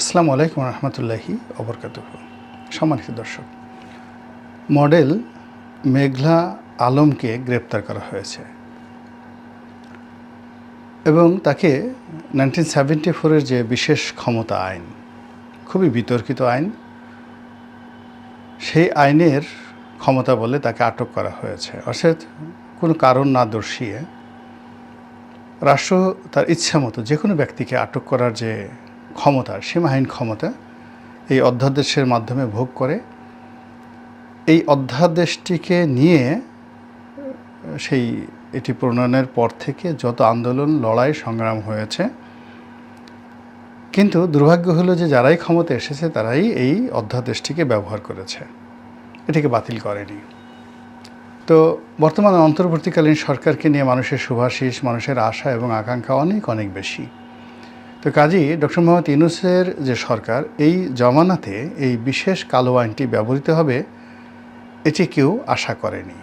আসসালামু আলাইকুম রহমতুল্লাহি অবরকাত সম্মানিত দর্শক, মডেল মেঘলা আলমকে গ্রেপ্তার করা হয়েছে এবং তাকে নাইনটিন সেভেন্টি ফোরের যে বিশেষ ক্ষমতা আইন, খুবই বিতর্কিত আইন, সেই আইনের ক্ষমতা বলে তাকে আটক করা হয়েছে। অর্থাৎ কোনো কারণ না দর্শিয়ে রাষ্ট্র তার ইচ্ছা মতো যে কোনো ব্যক্তিকে আটক করার যে ক্ষমতা, সীমাহীন ক্ষমতা এই অধ্যাদেশের মাধ্যমে ভোগ করে। এই অধ্যাদেশটিকে নিয়ে সেই এটি প্রণয়নের পর থেকে যত আন্দোলন, লড়াই, সংগ্রাম হয়েছে, কিন্তু দুর্ভাগ্য হলো যে যারাই ক্ষমতা এসেছে তারাই এই অধ্যাদেশটিকে ব্যবহার করেছে। এটিকে বাতিল করেনি। তো বর্তমানে অন্তর্বর্তীকালীন সরকারকে নিয়ে মানুষের শুভাশিস, মানুষের আশা এবং আকাঙ্ক্ষা অনেক অনেক বেশি। তো কাজী, ডক্টর মোহাম্মদ ইউনুসের যে সরকার, এই জমানাতে এই বিশেষ কালো আইনটি ব্যবহৃত হবে, এটি কেউ আশা করেনি।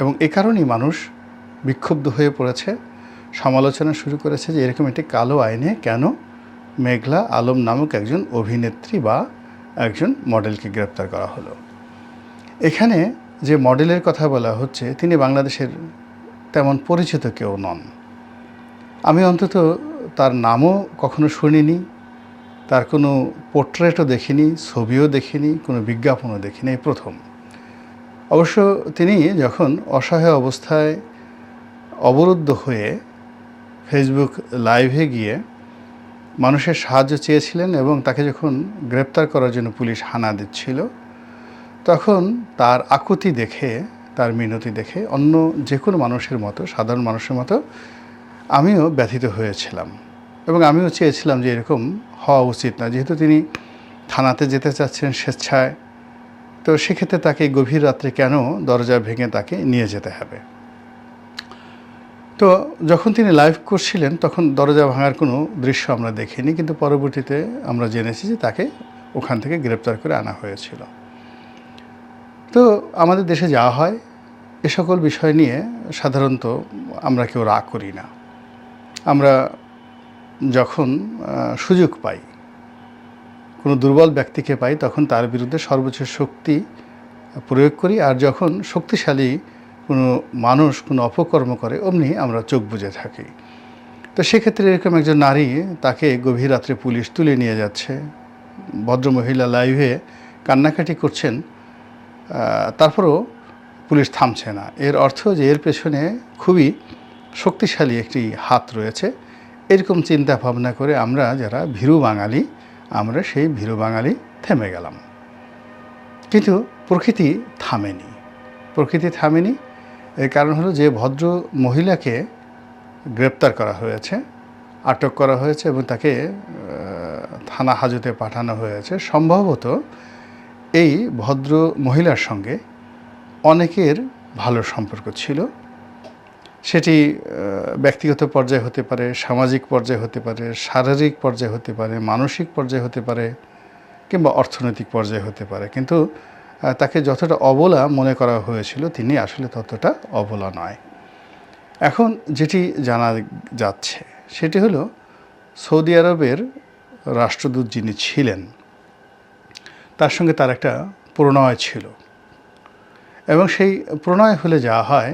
এবং এ কারণেই মানুষ বিক্ষুব্ধ হয়ে পড়েছে, সমালোচনা শুরু করেছে যে এরকম একটি কালো আইনে কেন মেঘলা আলম নামক একজন অভিনেত্রী বা একজন মডেলকে গ্রেপ্তার করা হলো। এখানে যে মডেলের কথা বলা হচ্ছে, তিনি বাংলাদেশের তেমন পরিচিত কেউ নন। আমি অন্তত তার নামও কখনো শুনিনি, তার কোনো পোর্ট্রেটও দেখিনি, ছবিও দেখিনি, কোনো বিজ্ঞাপনও দেখিনি প্রথম। অবশ্য তিনি যখন অসহায় অবস্থায় অবরুদ্ধ হয়ে ফেসবুক লাইভে গিয়ে মানুষের সাহায্য চেয়েছিলেন এবং তাকে যখন গ্রেপ্তার করার জন্য পুলিশ হানা দিচ্ছিল, তখন তার আকুতি দেখে, তার মিনতি দেখে অন্য যে কোনো মানুষের মতো, সাধারণ মানুষের মতো আমিও ব্যথিত হয়েছিলাম। এবং আমিও চেয়েছিলাম যে এরকম হওয়া উচিত না। যেহেতু তিনি থানাতে যেতে চাচ্ছেন স্বেচ্ছায়, তো সেক্ষেত্রে তাকে গভীর রাত্রে কেন দরজা ভেঙে তাকে নিয়ে যেতে হবে? তো যখন তিনি লাইভ করছিলেন, তখন দরজা ভাঙার কোনো দৃশ্য আমরা দেখিনি, কিন্তু পরবর্তীতে আমরা জেনেছি যে তাকে ওখান থেকে গ্রেপ্তার করে আনা হয়েছিল। তো আমাদের দেশে যাওয়া হয়, এ সকল বিষয় নিয়ে সাধারণত আমরা কেউ রাগ করি না। আমরা যখন সুযোগ পাই, কোনো দুর্বল ব্যক্তিকে পাই, তখন তার বিরুদ্ধে সর্বোচ্চ শক্তি প্রয়োগ করি। আর যখন শক্তিশালী কোনো মানুষ, কোনো অপকর্ম করে, অমনি আমরা চোখ বুঝে থাকি। তো সেক্ষেত্রে এরকম একজন নারী, তাকে গভীর রাত্রে পুলিশ তুলে নিয়ে যাচ্ছে, ভদ্রমহিলা লাইভে কান্নাকাটি করছেন তারপরও পুলিশ থামছে না। এর অর্থ যে, এর পেছনে খুবই শক্তিশালী একটি হাত রয়েছে। এরকম চিন্তা ভাবনা করে আমরা যারা ভীরু বাঙালি, আমরা সেই ভীরু বাঙালি থেমে গেলাম। কিন্তু প্রকৃতি থামেনি। প্রকৃতি থামেনি, এর কারণ হলো যে ভদ্র মহিলাকে গ্রেপ্তার করা হয়েছে, আটক করা হয়েছে এবং তাকে থানা হাজতে পাঠানো হয়েছে। সম্ভবত এই ভদ্র মহিলার সঙ্গে অনেকের ভালো সম্পর্ক ছিল। সেটি ব্যক্তিগত পর্যায়ে হতে পারে, সামাজিক পর্যায়ে হতে পারে, শারীরিক পর্যায়ে হতে পারে, মানসিক পর্যায়ে হতে পারে কিংবা অর্থনৈতিক পর্যায়ে হতে পারে। কিন্তু তাকে যতটা অবলা মনে করা হয়েছিল, তিনি আসলে ততটা অবলা নয়। এখন যেটি জানা যাচ্ছে, সেটি হলো সৌদি আরবের রাষ্ট্রদূত যিনি ছিলেন, তার সঙ্গে তার একটা প্রণয় ছিল। এবং সেই প্রণয় হলে যাওয়া হয়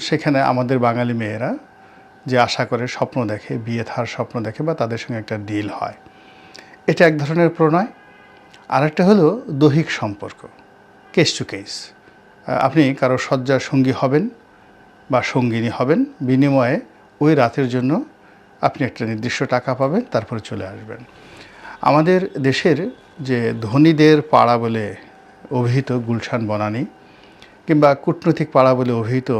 সেখানে আমাদের বাঙালি মেয়েরা যে আশা করে স্বপ্ন দেখে, বিয়ে থার স্বপ্ন দেখে বা তাদের সঙ্গে একটা ডিল হয়। এটা এক ধরনের প্রণয়। আরেকটা হলো দৈহিক সম্পর্ক কেস টু কেস আপনি কারও শয্যার সঙ্গী হবেন বা সঙ্গিনী হবেন, বিনিময়ে ওই রাতের জন্য আপনি একটা নির্দিষ্ট টাকা পাবেন, তারপরে চলে আসবেন। আমাদের দেশের যে ধনীদের পাড়া বলে অভিহিত গুলশান বনানী কিংবা কূটনৈতিক পাড়া বলে অভিহিত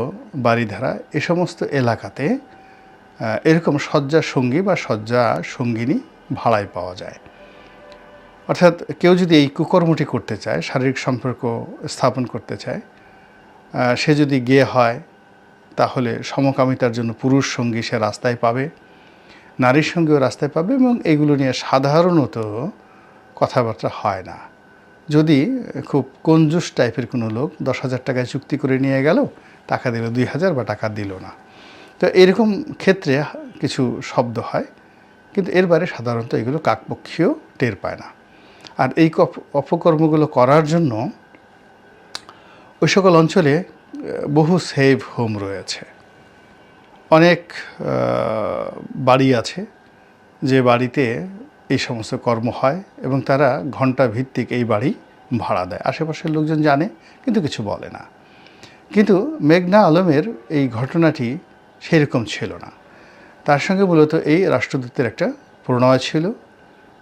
বাড়িধারা এ সমস্ত এলাকাতে এরকম শয্যা সঙ্গী বা শয্যা সঙ্গিনী ভাড়ায় পাওয়া যায়। অর্থাৎ কেউ যদি এই কুকর্মটি করতে চায়, শারীরিক সম্পর্ক স্থাপন করতে চায় সে যদি গিয়ে হয়, তাহলে সমকামিতার জন্য পুরুষ সঙ্গী সে রাস্তায় পাবে, নারীর সঙ্গেও রাস্তায় পাবে এবং এগুলো নিয়ে সাধারণত কথাবার্তা হয় না। যদি খুব কঞ্জুস টাইপের কোনো লোক দশ হাজার টাকায় চুক্তি করে নিয়ে গেল, টাকা দিল দুই হাজার বা টাকা দিল না। তো এরকম ক্ষেত্রে কিছু শব্দ হয়, কিন্তু এর বাইরে সাধারণত এগুলো কাকপক্ষীয় টের পায় না। আর এই অপকর্মগুলো করার জন্য ওই সকল অঞ্চলে বহু সেভ হোম রয়েছে। অনেক বাড়ি আছে, যে বাড়িতে এই সমস্ত কর্ম হয় এবং তারা ঘণ্টা ভিত্তিক এই বাড়ি ভাড়া দেয়। আশেপাশের লোকজন জানে, কিন্তু কিছু বলে না। কিন্তু মেঘনা আলমের এই ঘটনাটি সেরকম ছিল না। তার সঙ্গে মূলত এই রাষ্ট্রদূতের একটা প্রণয় ছিল,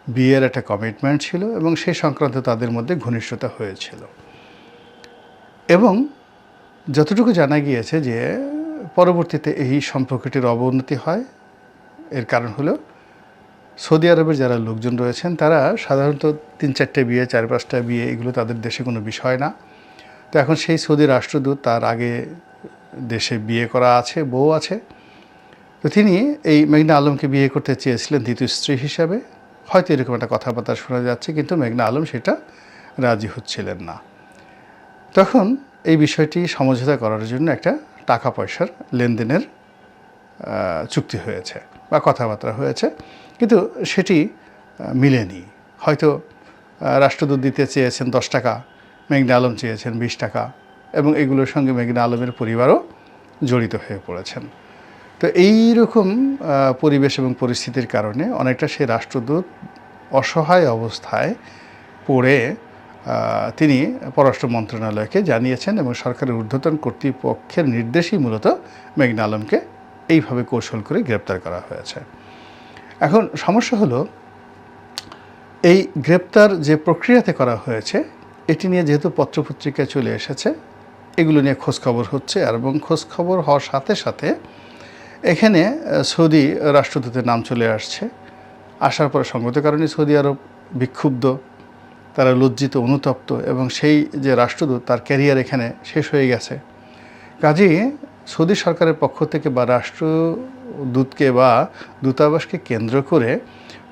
বিয়ের একটা কমিটমেন্ট ছিল এবং সেই সংক্রান্ত তাদের মধ্যে ঘনিষ্ঠতা হয়েছিল। এবং যতটুকু জানা গিয়েছে যে, পরবর্তীতে এই সম্পর্কটির অবনতি হয়, এর কারণ হলো সৌদি আরবের যারা লোকজন রয়েছেন, তারা সাধারণত তিন চারটে বিয়ে, চার পাঁচটা বিয়ে, এগুলো তাদের দেশে কোনো বিষয় না। তো এখন সেই সৌদি রাষ্ট্রদূত তার আগে দেশে বিয়ে করা আছে, বউ আছে। তো তিনি এই মেঘনা আলমকে বিয়ে করতে চেয়েছিলেন দ্বিতীয় স্ত্রী হিসাবে। হয়তো এরকম একটা কথাবার্তা শোনা যাচ্ছে, কিন্তু মেঘনা আলম সেটা রাজি হচ্ছিলেন না। তখন এই বিষয়টি সমঝোতা করার জন্য একটা টাকা পয়সার লেনদেনের চুক্তি হয়েছে। বা কথাবার্তা হয়েছে, কিন্তু সেটি মিলেনি। হয়তো রাষ্ট্রদূত দিতে চেয়েছেন দশ টাকা, মেঘনা আলম চেয়েছেন বিশ টাকা, এবং এগুলোর সঙ্গে মেঘনা আলমের পরিবারও জড়িত হয়ে পড়েছেন। তো এই রকম পরিবেশ এবং পরিস্থিতির কারণে অনেকটা সেই রাষ্ট্রদূত অসহায় অবস্থায় পড়ে তিনি পররাষ্ট্র মন্ত্রণালয়কে জানিয়েছেন এবং সরকারের ঊর্ধ্বতন কর্তৃপক্ষের নির্দেশই মূলত মেঘনা আলমকে এইভাবে কৌশল করে গ্রেপ্তার করা হয়েছে। এখন সমস্যা হলো, এই গ্রেপ্তার যে প্রক্রিয়াতে করা হয়েছে, এটি নিয়ে যেহেতু পত্রপত্রিকায় চলে এসেছে, এগুলো নিয়ে খোঁজখবর হচ্ছে আর এবং খোঁজখবর হওয়ার সাথে সাথে এখানে সৌদি রাষ্ট্রদূতের নাম চলে আসছে। আসার পরে সঙ্গত কারণে সৌদি আরব বিক্ষুব্ধ, তারা লজ্জিত, অনুতপ্ত এবং সেই যে রাষ্ট্রদূত, তার ক্যারিয়ার এখানে শেষ হয়ে গেছে। কাজেই সৌদি সরকারের পক্ষ থেকে বা রাষ্ট্রদূতকে বা দূতাবাসকে কেন্দ্র করে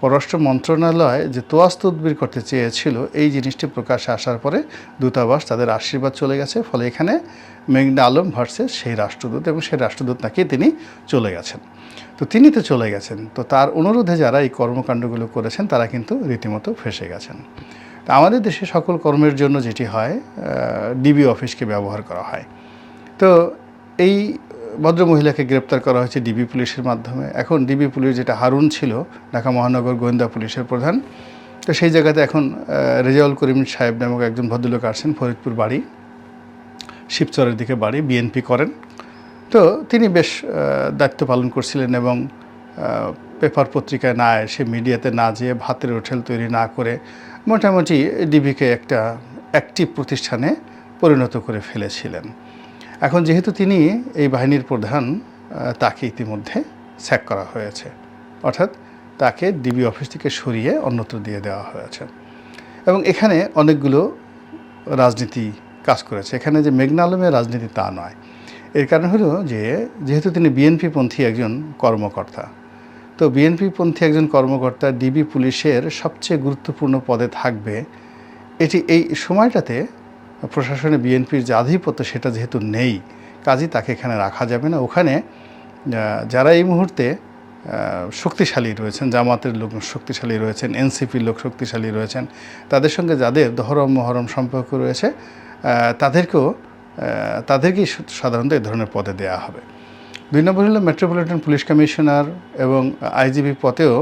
পররাষ্ট্র মন্ত্রণালয় যে তোয়াজ তদবির করতে চেয়েছিল, এই জিনিসটি প্রকাশে আসার পরে দূতাবাস তাদের আশীর্বাদ চলে গেছে। ফলে এখানে মেঘনা আলম ভার্সেস সেই রাষ্ট্রদূত এবং সেই রাষ্ট্রদূত নাকি তিনি চলে গেছেন। তো তিনি তো চলে গেছেন। তো তার অনুরোধে যারা এই কর্মকাণ্ডগুলো করেছেন, তারা কিন্তু রীতিমতো ফেসে গেছেন। তা আমাদের দেশে সকল কর্মের জন্য যেটি হয় ডিবি অফিসকে ব্যবহার করা হয়। তো এই ভদ্র মহিলাকে গ্রেপ্তার করা হয়েছে ডিবি পুলিশের মাধ্যমে। এখন ডিবি পুলিশ যেটা হারুন ছিল, ঢাকা মহানগর গোয়েন্দা পুলিশের প্রধান, তো সেই জায়গাতে এখন রেজাউল করিম সাহেব নামক একজন ভদ্রলোক আসছেন, ফরিদপুর বাড়ি, শিবচরের দিকে বাড়ি বিএনপি করেন। তো তিনি বেশ দায়িত্ব পালন করছিলেন এবং পেপার পত্রিকায় না এসে, মিডিয়াতে না যেয়ে ভাতের হোটেল তৈরি না করে মোটামুটি ডিবিকে একটা অ্যাক্টিভ প্রতিষ্ঠানে পরিণত করে ফেলেছিলেন। এখন যেহেতু তিনি এই বাহিনীর প্রধান তাকে ইতিমধ্যে স্যাক করা হয়েছে। অর্থাৎ তাকে ডিবি অফিস থেকে সরিয়ে অন্যত্র দিয়ে দেওয়া হয়েছে। এবং এখানে অনেকগুলো রাজনীতি কাজ করেছে। এখানে যে মেঘনা আলমের রাজনীতি তা নয়। এর কারণ হলো যে, যেহেতু তিনি বিএনপি পন্থী একজন কর্মকর্তা, তো বিএনপি পন্থী একজন কর্মকর্তা ডিবি পুলিশের সবচেয়ে গুরুত্বপূর্ণ পদে থাকবে। এটি এই সময়টাতে প্রশাসনে বিএনপির যে আধিপত্য সেটা যেহেতু নেই, কাজেই তাকে এখানে রাখা যাবে না। ওখানে যারা এই মুহূর্তে শক্তিশালী রয়েছেন, জামাতের লোক শক্তিশালী রয়েছেন, এনসিপির লোক শক্তিশালী রয়েছেন, তাদের সঙ্গে যাদের দহরম মহরম সম্পর্ক রয়েছে তাদেরকেও তাদেরকেই সাধারণত এই ধরনের পদে দেওয়া হবে। দুই নম্বর হলো মেট্রোপলিটন পুলিশ কমিশনার এবং আইজিবি পদেও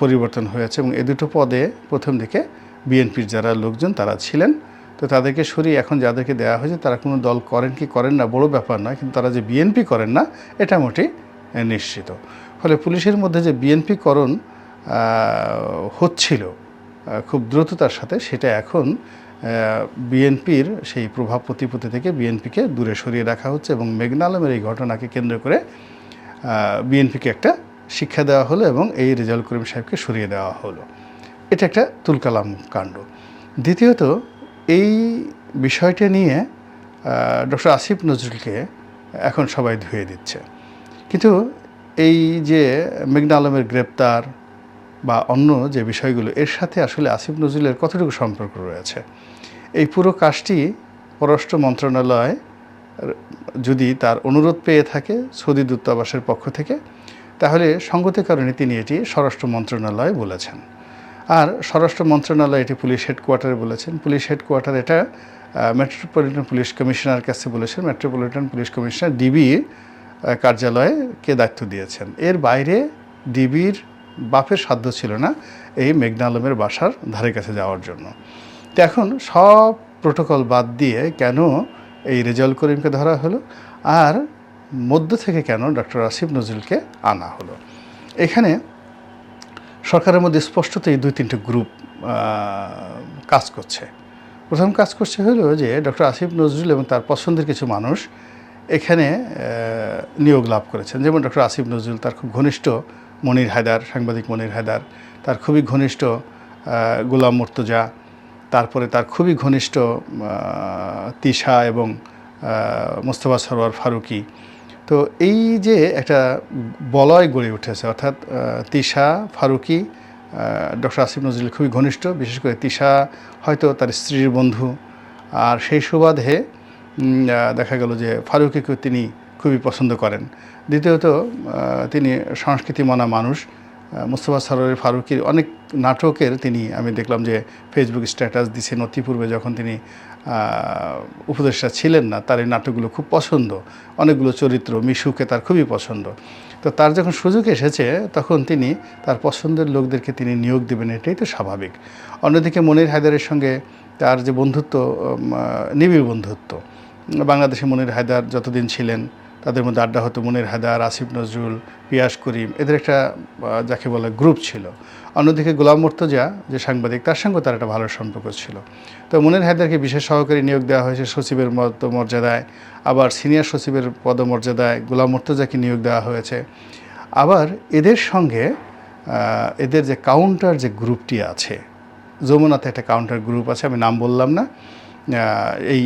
পরিবর্তন হয়েছে এবং এ দুটো পদে প্রথম দিকে বিএনপির যারা লোকজন তারা ছিলেন। তো তাদেরকে সরিয়ে এখন যাদেরকে দেওয়া হয়েছে তারা কোনো দল করেন কি করেন না বড় ব্যাপার নয় কিন্তু তারা যে বিএনপি করেন না এটা আহ, নিশ্চিত। ফলে পুলিশের মধ্যে যে বিএনপি করণ হচ্ছিল খুব দ্রুততার সাথে সেটা এখন বিএনপির সেই প্রভাব প্রতিপত্তি থেকে বিএনপিকে দূরে সরিয়ে রাখা হচ্ছে এবং মেঘনা আলমের এই ঘটনাকে কেন্দ্র করে বিএনপিকে একটা শিক্ষা দেওয়া হলো এবং এই রেজাউল করিম সাহেবকে সরিয়ে দেওয়া হলো। এটা একটা তুলকালাম কাণ্ড। দ্বিতীয়ত এই বিষয়টা নিয়ে ডক্টর আসিফ নজরুলকে এখন সবাই ধুয়ে দিচ্ছে। কিন্তু এই যে মেঘনা আলমের গ্রেপ্তার বা অন্য যে বিষয়গুলো, এর সাথে আসলে আসিফ নজরুলের কতটুকু সম্পর্ক রয়েছে? এই পুরো কাজটি পররাষ্ট্র মন্ত্রণালয়, যদি তার অনুরোধ পেয়ে থাকে সৌদি দূতাবাসের পক্ষ থেকে, তাহলে সঙ্গতের কারণে তিনি এটি স্বরাষ্ট্র মন্ত্রণালয় বলেছেন। আর স্বরাষ্ট্র মন্ত্রণালয় এটি পুলিশ হেডকোয়ার্টারে বলেছেন। পুলিশ হেডকোয়ার্টার এটা মেট্রোপলিটন পুলিশ কমিশনার কাছে বলেছেন। মেট্রোপলিটন পুলিশ কমিশনার ডিবি কার্যালয়ে কে দায়িত্ব দিয়েছেন। এর বাইরে ডিবির বাপের সাধ্য ছিল না এই মেঘনা আলমের বাসার ধারে কাছে যাওয়ার জন্য। তো এখন সব প্রোটোকল বাদ দিয়ে কেন এই রেজাউল করিমকে ধরা হলো? আর মধ্য থেকে কেন ডক্টর আসিফ নজরুলকে আনা হলো? এখানে সরকারের মধ্যে স্পষ্টত এই দুই তিনটে গ্রুপ কাজ করছে। প্রথম কাজ করছে হলো যে ডক্টর আসিফ নজরুল এবং তার পছন্দের কিছু মানুষ এখানে নিয়োগ লাভ করেছেন। যেমন ডক্টর আসিফ নজরুল, তার খুব ঘনিষ্ঠ মনির হায়দার, সাংবাদিক মনির হায়দার, তার খুবই ঘনিষ্ঠ গোলাম মুর্তজা, তারপরে তার খুবই ঘনিষ্ঠ তিশা এবং মোস্তফা সরোয়ার ফারুকি তো এই যে একটা বলয় গড়ে উঠেছে, অর্থাৎ তিশা, ফারুকি ডক্টর আসিফ নজরুল খুবই ঘনিষ্ঠ, বিশেষ করে তিশা হয়তো তার স্ত্রীর বন্ধু। আর সেই সুবাদে দেখা গেল যে ফারুকিকে তিনি খুবই পছন্দ করেন। দ্বিতীয়ত তিনি সংস্কৃতি মানা মানুষ মুস্তফা সরোয়ার ফারুকির অনেক নাটকের তিনি, আমি দেখলাম যে ফেসবুক স্ট্যাটাস দিচ্ছেন অতিপূর্বে যখন তিনি উপদেষ্টা ছিলেন না, তার এই নাটকগুলো খুব পছন্দ। অনেকগুলো চরিত্র, মিশুকে তার খুবই পছন্দ। তো তার যখন সুযোগ এসেছে, তখন তিনি তার পছন্দের লোকদেরকে তিনি নিয়োগ দেবেন, এটাই তো স্বাভাবিক। অন্যদিকে মনির হায়দারের সঙ্গে তার যে বন্ধুত্ব নিবিড় বন্ধুত্ব। বাংলাদেশে মনির হায়দার যতদিন ছিলেন তাদের মধ্যে আড্ডা হতো মনির হায়দার, আসিফ নজরুল, পিয়াস করিম, এদের একটা যাকে বলে গ্রুপ ছিল। অন্যদিকে গোলাম মর্তজা, যে সাংবাদিক, তার সঙ্গে তার একটা ভালো সম্পর্ক ছিল। তো মনির হায়দারকে বিশেষ সহকারী নিয়োগ দেওয়া হয়েছে সচিবের মর্যাদায় আবার সিনিয়র সচিবের পদমর্যাদায় গোলাম মুর্তজাকে নিয়োগ দেওয়া হয়েছে। আবার এদের সঙ্গে এদের যে কাউন্টার যে গ্রুপটি আছে, যমুনাতে একটা কাউন্টার গ্রুপ আছে, আমি নাম বললাম না এই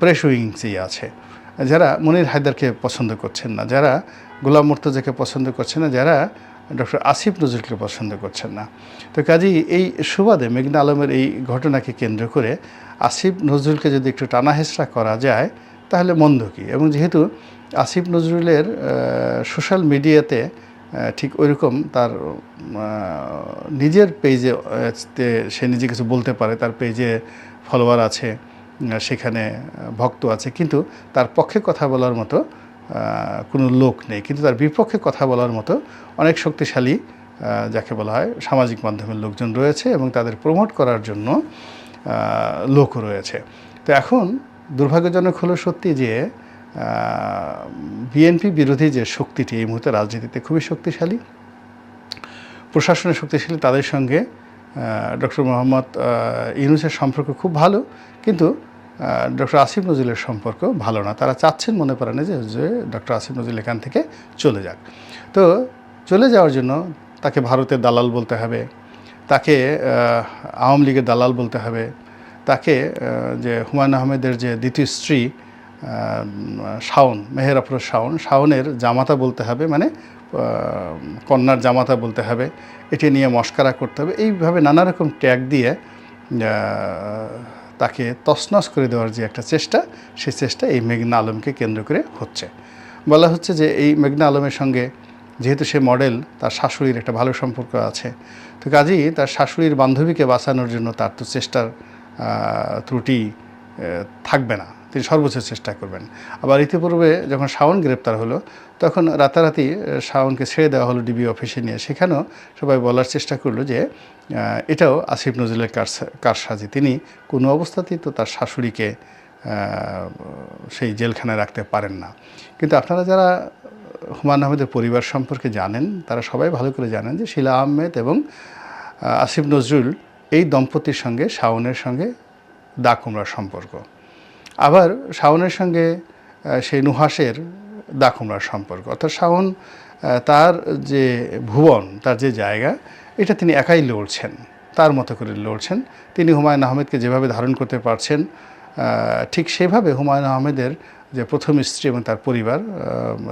প্রেস উইংসই আছে। যারা মনির হায়দারকে পছন্দ করছেন না, যারা গোলাম মুর্তজাকে পছন্দ করছেন না, যারা ডক্টর আসিফ নজরুলকে পছন্দ করছেন না। তো কাজেই এই সুবাদে মেঘনা আলমের এই ঘটনাকে কেন্দ্র করে আসিফ নজরুলকে যদি একটু টানা হেঁচড়া করা যায়, তাহলে মন্দ কী? এবং যেহেতু আসিফ নজরুলের সোশ্যাল মিডিয়াতে ঠিক ওইরকম তার নিজের পেজে সে নিজে কিছু বলতে পারে, তার পেজে ফলোয়ার আছে সেখানে ভক্ত আছে। কিন্তু তার পক্ষে কথা বলার মতো কোনো লোক নেই। কিন্তু তার বিপক্ষে কথা বলার মতো অনেক শক্তিশালী যাকে বলা হয় সামাজিক মাধ্যমের লোকজন রয়েছে এবং তাদের প্রমোট করার জন্য লোকও রয়েছে। তো এখন দুর্ভাগ্যজনক হলো সত্যি যে বিএনপি বিরোধী যে শক্তিটি এই মুহূর্তে রাজনীতিতে খুবই শক্তিশালী। প্রশাসনের শক্তিশালী, তাদের সঙ্গে ডক্টর মোহাম্মদ ইউনুসের সম্পর্ক খুব ভালো। কিন্তু ডক্টর আসিফ নজরুলের সম্পর্ক ভালো না। তারা চাচ্ছেন, মনে প্রাণে যে যে ডক্টর আসিফ নজরুল এখান থেকে চলে যাক। তো চলে যাওয়ার জন্য তাকে ভারতের দালাল বলতে হবে, তাকে আওয়ামী লীগের দালাল বলতে হবে, তাকে যে হুমায়ুন আহমেদের যে দ্বিতীয় স্ত্রী শাওন, মেহের শাওন, শাওনের জামাতা বলতে হবে মানে কন্যার জামাতা বলতে হবে, এটি নিয়ে মস্কারা করতে হবে। এইভাবে নানা রকম ট্যাগ দিয়ে তাকে তছনছ করে দেওয়ার যে একটা চেষ্টা সেই চেষ্টা এই মেঘনা আলমকে কেন্দ্র করে হচ্ছে। বলা হচ্ছে যে এই মেঘনা আলমের সঙ্গে যেহেতু সে মডেল তার শাশুড়ির একটা ভালো সম্পর্ক আছে। তো কাজেই তার শাশুড়ির বান্ধবীকে বাঁচানোর জন্য তার তো চেষ্টার ত্রুটি থাকবে না। তিনি সর্বোচ্চ চেষ্টা করবেন। আবার ইতিপূর্বে যখন শাওন গ্রেপ্তার হলো, তখন রাতারাতি শাওনকে ছেড়ে দেওয়া হলো ডিবি অফিসে নিয়ে। সেখানেও সবাই বলার চেষ্টা করল যে এটাও আসিফ নজরুলের কারসা- কারসাজি তিনি কোনো অবস্থাতেই তো তার শাশুড়িকে সেই জেলখানায় রাখতে পারেন না। কিন্তু আপনারা যারা হুমায়ুন আহমেদের পরিবার সম্পর্কে জানেন, তারা সবাই ভালো করে জানেন যে শিলা আহমেদ এবং আসিফ নজরুল এই দম্পতির সঙ্গে, শাওনের সঙ্গে দা সম্পর্ক। আবার শাওনের সঙ্গে সেই নুহাসের দা সম্পর্ক। অর্থাৎ শাওন তার যে ভুবন, তার যে জায়গা, এটা তিনি একাই লড়ছেন, তার মতো করে লড়ছেন। তিনি হুমায়ুন আহমেদকে যেভাবে ধারণ করতে পারছেন ঠিক সেভাবে হুমায়ুন আহমেদের যে প্রথম স্ত্রী এবং তার পরিবার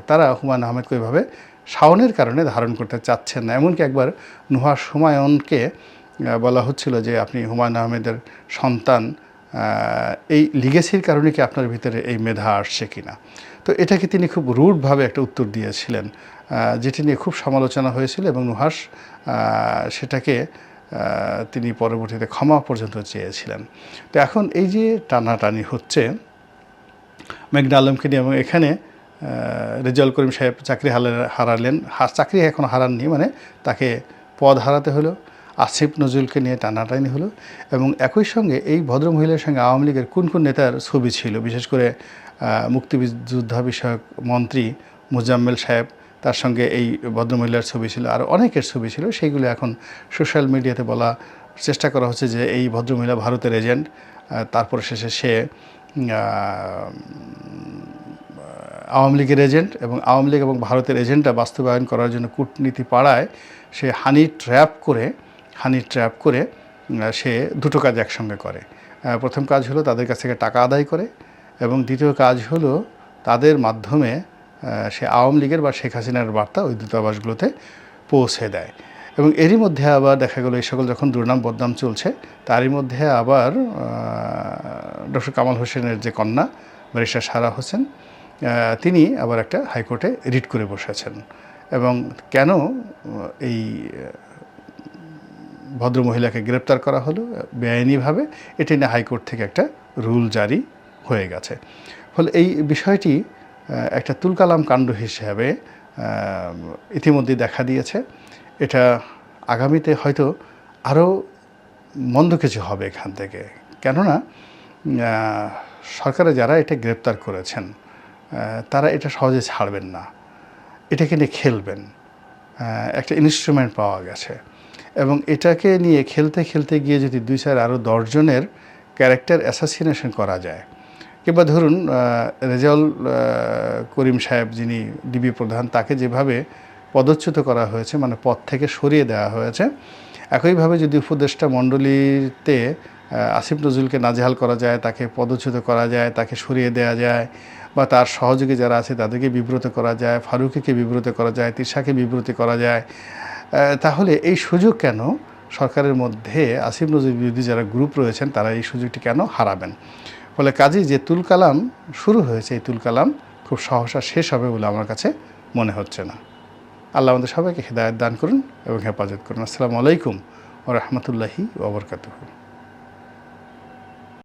তারা হুমায়ুন আহমেদকে ওইভাবে শাওনের কারণে ধারণ করতে চাচ্ছেন না। এমনকি একবার নুহাস হুমায়ুনকে বলা হচ্ছিল যে আপনি হুমায়ুন আহমেদের সন্তান এই লিগেসির কারণে কি আপনার ভিতরে এই মেধা আসছে কিনা? তো এটাকে তিনি খুব রুডভাবে একটা উত্তর দিয়েছিলেন যেটি নিয়ে খুব সমালোচনা হয়েছিল এবং নুহাস সেটাকে তিনি পরবর্তীতে ক্ষমা পর্যন্ত চেয়েছিলেন। তো এখন এই যে টানাটানি হচ্ছে মেঘনা আলমকে নিয়ে এবং এখানে আহ, রেজাউল করিম সাহেব চাকরি হারালেন। চাকরি এখন হারাননি মানে তাকে পদ হারাতে হলো। আসিফ নজরুলকে নিয়ে টানাটানি হলো এবং একই সঙ্গে এই ভদ্রমহিলার সঙ্গে আওয়ামী লীগের কোন কোন নেতার ছবি ছিল? বিশেষ করে মুক্তিযোদ্ধা বিষয়ক মন্ত্রী মুজাম্মেল সাহেব, তার সঙ্গে এই ভদ্রমহিলার ছবি ছিল, আর অনেকের ছবি ছিল, সেইগুলো এখন সোশ্যাল মিডিয়াতে বলা চেষ্টা করা হচ্ছে যে এই ভদ্রমহিলা ভারতের এজেন্ট তারপর শেষে সে আওয়ামী লীগের এজেন্ট এবং আওয়ামী লীগ এবং ভারতের এজেন্টটা বাস্তবায়ন করার জন্য কূটনীতি পাড়ায় সে হানি ট্র্যাপ করে হানি ট্র্যাপ করে সে দুটো কাজ একসঙ্গে করে। প্রথম কাজ হলো তাদের কাছ থেকে টাকা আদায় করে এবং দ্বিতীয় কাজ হলো তাদের মাধ্যমে সে আওয়ামী লীগের বা শেখ হাসিনার বার্তা ওই দূতাবাসগুলোতে পৌঁছে দেয়। এবং এরই মধ্যে আবার দেখা গেলো, এই সকল যখন দুর্নাম বদনাম চলছে, তারই মধ্যে আবার ডক্টর কামাল হোসেনের যে কন্যা, ব্যারিস্টার সারা হোসেন তিনি আবার একটা হাইকোর্টে রিট করে বসেছেন। এবং কেন এই ভদ্রমহিলাকে গ্রেপ্তার করা হলো বেআইনিভাবে। এটি নিয়ে হাইকোর্ট থেকে একটা রুল জারি হয়ে গেছে। ফলে এই বিষয়টি একটা তুলকালাম কাণ্ড হিসেবে ইতিমধ্যে দেখা দিয়েছে। এটা আগামীতে হয়তো আরও মন্দ কিছু হবে এখান থেকে। কেননা সরকারে যারা এটা গ্রেপ্তার করেছেন তারা এটা সহজে ছাড়বেন না। এটাকে নিয়ে খেলবেন। একটা ইনস্ট্রুমেন্ট পাওয়া গেছে। এবং এটাকে নিয়ে খেলতে খেলতে গিয়ে যদি দুই চার আরও দশজনের ক্যারেক্টার অ্যাসাসিনেশন করা যায়। কিংবা ধরুন রেজাউল করিম সাহেব যিনি ডিবি প্রধান, তাকে যেভাবে পদচ্যুত করা হয়েছে মানে পদ থেকে সরিয়ে দেওয়া হয়েছে, একইভাবে যদি উপদেষ্টা মণ্ডলীতে আসিফ নজরুলকে নাজেহাল করা যায়, তাকে পদচ্যুত করা যায়, তাকে সরিয়ে দেওয়া যায়, বা তার সহযোগী যারা আছে তাদেরকে বিব্রত করা যায়, ফারুকিকে বিব্রত করা যায়, তিশাকে বিব্রত করা যায় তাহলে এই সুযোগ কেন সরকারের মধ্যে আসিফ নজরুল বিরোধী যারা গ্রুপ রয়েছেন, তারা এই সুযোগটি কেন হারাবেন? ফলে কাজী যে তুলকালাম শুরু হয়েছে, এই তুলকালাম খুব সহসা শেষ হবে বলে আমার কাছে মনে হচ্ছে না। আল্লাহ আমাদের সবাইকে হেদায়ত দান করুন এবং হেফাজত করুন। আসসালামু আলাইকুম ও রহমতুল্লাহি ওবরকাতুহ